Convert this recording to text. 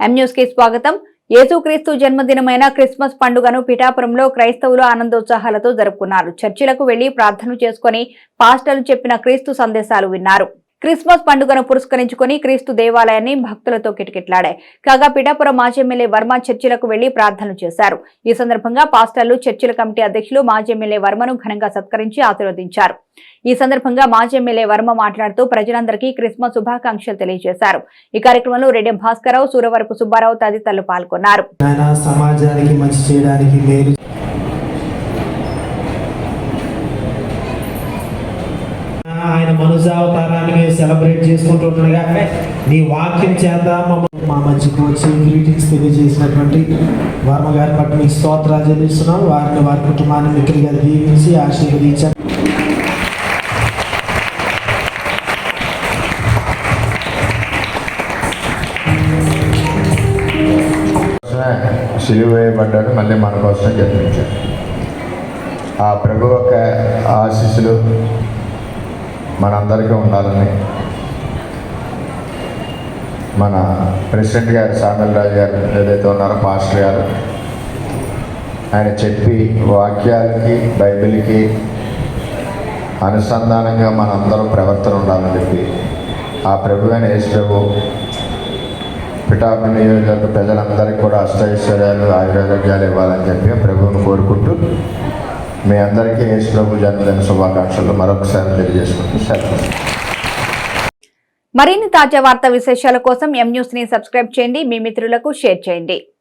ఎం కి స్వాగతం. యేసుక్రీస్తు జన్మదినమైన క్రిస్మస్ పండుగను పిఠాపురంలో క్రైస్తవులు ఆనందోత్సాహాలతో జరుపుకున్నారు. చర్చిలకు వెళ్ళి ప్రార్థనలు చేసుకుని పాస్టర్లు చెప్పిన క్రీస్తు సందేశాలు విన్నారు. క్రిస్మస్ పండుగను పురస్కరించుకుని క్రీస్తు దేవాలయాన్ని భక్తులతో కిటకిట్లాడాయి. కాగా పిఠాపురం మాజీ ఎమ్మెల్యే వర్మ చర్చిలకు వెళ్ళి ప్రార్థనలు చేశారు. ఈ సందర్భంగా పాస్టర్లు చర్చిల కమిటీ అధ్యక్షులు మాజీ ఎమ్మెల్యే వర్మను ఘనంగా సత్కరించి ఆశీర్వదించారు. ఈ సందర్భంగా మాజీ ఎమ్మెల్యే వర్మ మాట్లాడుతూ ప్రజలందరికీ క్రిస్మస్ శుభాకాంక్షలు తెలియజేశారు. ఈ కార్యక్రమంలో రెడ్డి భాస్కరరావు సూరవరపు సుబ్బారావు తదితరులు పాల్గొన్నారు. సమాజానికి మంచి చేయడానికి మేలు ఆయన మనుజావతారాన్ని మేము సెలబ్రేట్ చేసుకుంటుండగా నీ వాక్యం చేత మా మధ్యకు వచ్చి గ్రీటింగ్స్ తెలియజేసినటువంటి వర్మ గారి పట్ల మీకు స్తోత్రాలు చెల్లిస్తున్నాం. వారిని వారి కుటుంబాన్ని మిత్రులుగా దీవించి ఆశీర్వదించండి. కోసమే సిలువ వేయబడ్డాడు మళ్ళీ మన కోసం జన్మించాడు. ఆ ప్రభు యొక్క ఆశీస్సులు మనందరికీ ఉండాలని మన ప్రెసిడెంట్ గారు సామెల్ రాజు గారు ఏదైతే ఉన్నారో పాస్టర్ గారు ఆయన చెప్పి వాక్యాలకి బైబిల్కి అనుసంధానంగా మనందరం ప్రవర్తన ఉండాలని చెప్పి ఆ ప్రభు అయిన యేసు ప్రభు పిఠాపు నియోజకవర్గ ప్రజలందరికీ కూడా అష్టైశ్వర్యాలు ఆయురారోగ్యాలు ఇవ్వాలని చెప్పి ప్రభువును కోరుకుంటూ మీ అందరికీ యేసు ప్రభు జన్మదిన శుభాకాంక్షలు. మరొకసారి తెలియజేసుకుంటూ సెలవు. మరిన్ని తాజా వార్తా విశేషాల కోసం ఎం న్యూస్ని సబ్స్క్రైబ్ చేయండి. మీ మిత్రులకు షేర్ చేయండి.